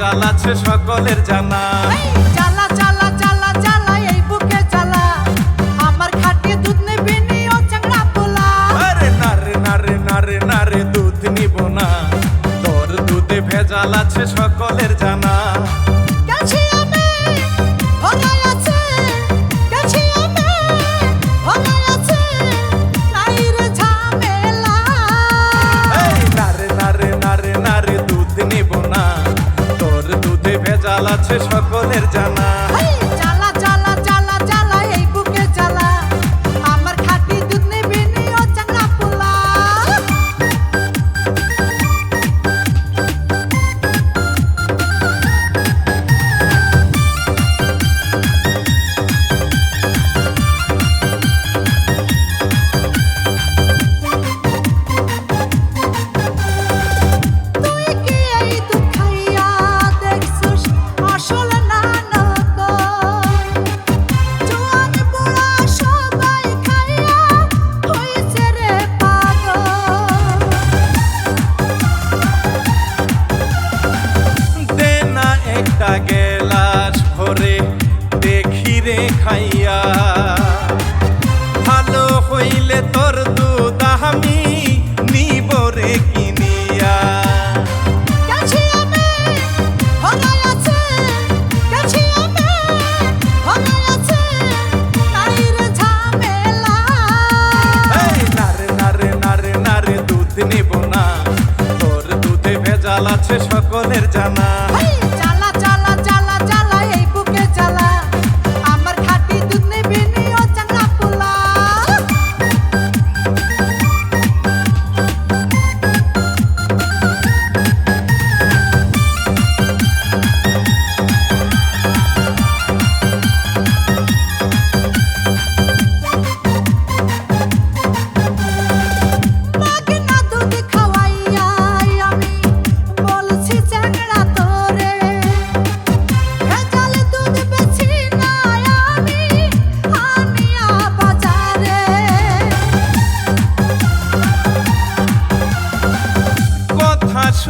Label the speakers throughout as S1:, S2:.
S1: জাল আছে সকলের জানা।
S2: জালা জালা জালা জালা এই বুকে জালা আমার খাটি দুধ নিবি নি
S1: সকলের জানা।
S2: হালাল আছে
S1: সকলের জানা।
S2: লাল আছে
S1: সকলের জানা।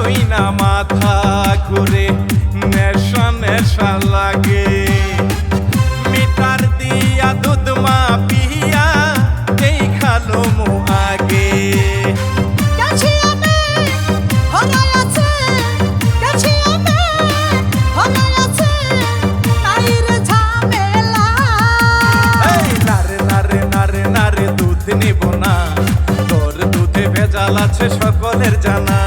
S1: বিনা মাথা ঘুরে নেশা নেশা লাগে। মিটার দিয়া দুধ মা পিয়া এই খালো মো আগে। নিব না। তোর দুধে ভেজাল আছে সকলের জানা।